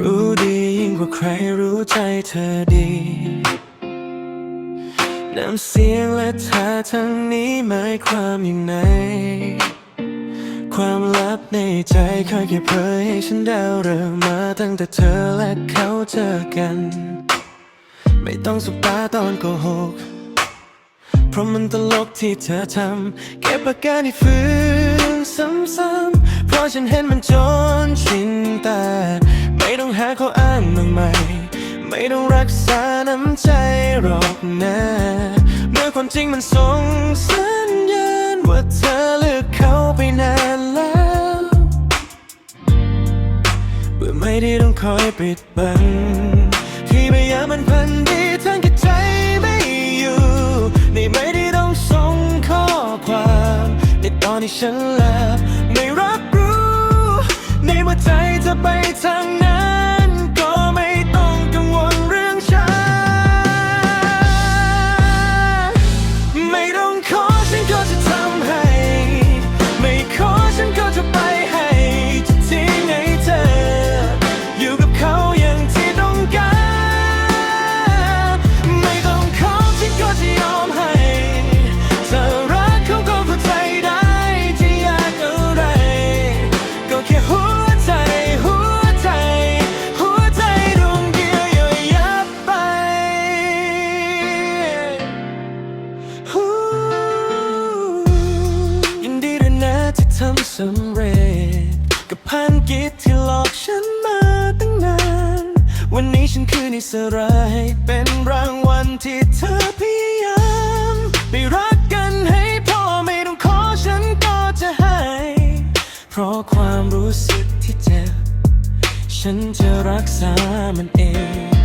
รู้ดียิ่งกว่าใครรู้ใจเธอดีน้ำเสียงและท่าทางนี้หมายความอย่างไรความลับในใจเคยเก็บเผยให้ฉันได้เริ่มมาตั้งแต่เธอและเขาเจอกัน ไม่ต้องสบตาตอนโกหก เพราะมันตลกที่เธอทำเก็บอาการที่ฟื้นซ้ำๆเพราะฉันเห็นมันจนชินตา ไม่ต้องหาอ้างมากมายไม่ต้องรักษาน้ำใจหรอกนะเมื่อความจริงมันส่งสัญญาณว่าเธอเลือกเขาไปนานแล้วเบื่อไม่ได้ต้องคอยปิดบังที่พยายามมันพันดีทั้งที่ใจไม่อยู่ในไม่ได้ต้องส่งข้อความในตอนที่ฉันหลับ สำเร็จกับพันกิจที่หลอกฉันมาตั้งนาน วันนี้ฉันคือนิสราให้เป็นรางวัลที่เธอพยายามไปรักกันให้พอไม่ต้องขอฉันก็จะให้ เพราะความรู้สึกที่เจ็บฉันจะรักษามันเอง